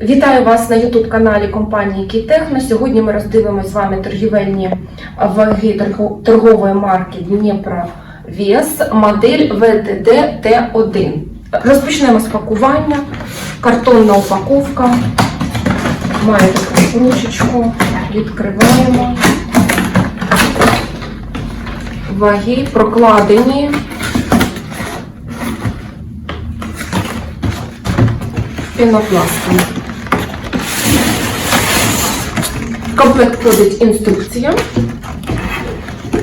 Вітаю вас на youtube каналі компанії Кітехно. Сьогодні ми роздивимося з вами торгівельні ваги торгової марки Дніпро Вес, модель ВТД Т1. Розпочнемо з пакування. Картонна упаковка. Має таку ручечку. Відкриваємо. Ваги прокладені. Пінопластом. В комплект входить інструкція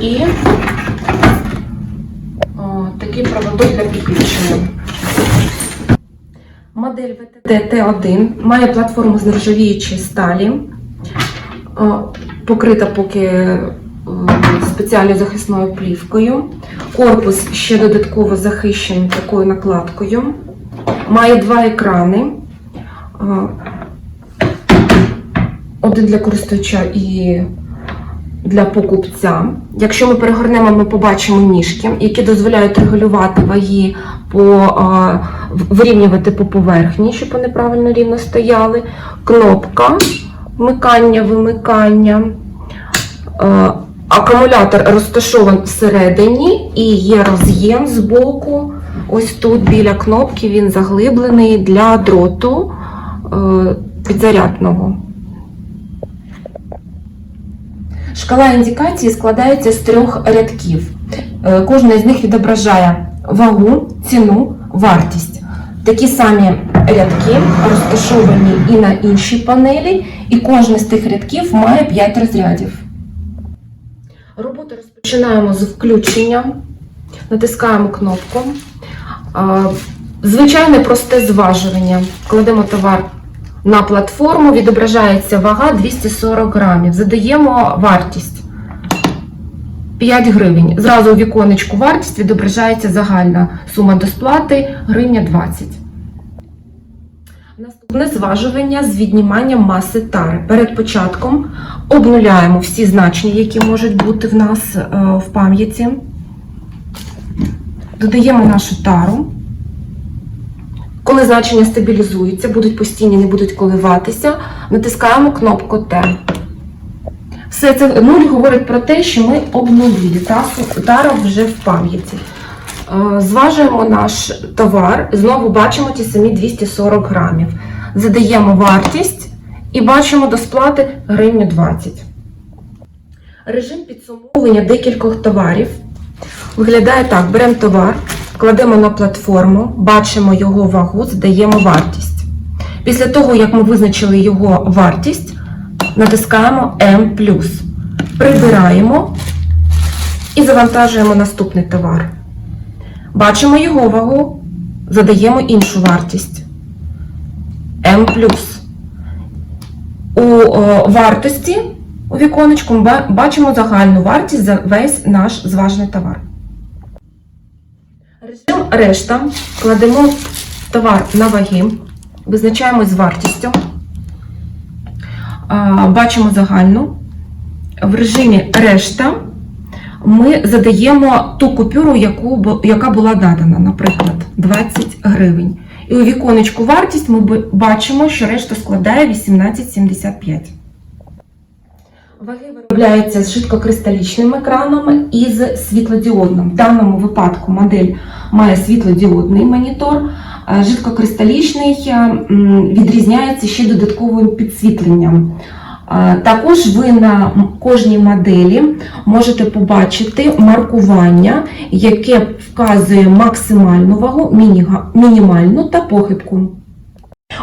і о, такий проводок для підключення. Модель VTT T1 має платформу з нержавіючої сталі, о, покрита поки е, спеціальною захисною плівкою. Корпус ще додатково захищений такою накладкою. Має два екрани. Е, Один для користувача і для покупця. Якщо ми перегорнемо, ми побачимо ніжки, які дозволяють регулювати ваги по вирівнювати по поверхні, щоб вони правильно рівно стояли. Кнопка вмикання, вимикання. Акумулятор розташований всередині і є роз'єм з боку. Ось тут біля кнопки він заглиблений для дроту е, підзарядного. Шкала індикації складається з трьох рядків. Е, Кожен з них відображає вагу, ціну, вартість. Такі самі рядки розташовані і на іншій панелі, і кожен з тих рядків має 5 розрядів. Роботу розпочинаємо з включення, натискаємо кнопку. Звичайне просте зважування. Кладемо товар на платформу, відображається вага 240 грамів. Задаємо вартість 5 гривень. Зразу у віконечку вартість відображається загальна сума до сплати гривня 20. Наступне зважування з відніманням маси тари. Перед початком обнуляємо всі значення, які можуть бути в нас е, в пам'яті. Додаємо нашу тару. Коли значення стабілізуються, будуть постійні, не будуть коливатися, натискаємо кнопку Т. Все це нуль говорить про те, що ми обнулили. Тара вже в пам'яті. Е, Зважуємо наш товар, знову бачимо ті самі 240 грамів. Задаємо вартість і бачимо до сплати гривню 20. Режим підсумовування декількох товарів виглядає так: беремо товар, кладемо на платформу, бачимо його вагу, задаємо вартість. Після того, як ми визначили його вартість, натискаємо М. Прибираємо і завантажуємо наступний товар. Бачимо його вагу, задаємо іншу вартість. М. У о, вартості у віконечку ми бачимо загальну вартість за весь наш зважений товар. Режим решта. Кладемо товар на ваги, визначаємо з вартістю, бачимо загальну. В режимі решта ми задаємо ту купюру, яку, яка була дадана, наприклад, 20 гривень. І у віконечку вартість ми бачимо, що решта складає 18,75. Ваги виробляються з жидкокристалічним екраном і з світлодіодним. В даному випадку модель має світлодіодний монітор. Жидкокристалічний е, відрізняється ще додатковим підсвітленням. Також ви на кожній моделі можете побачити маркування, яке вказує максимальну вагу, мінімальну та похибку.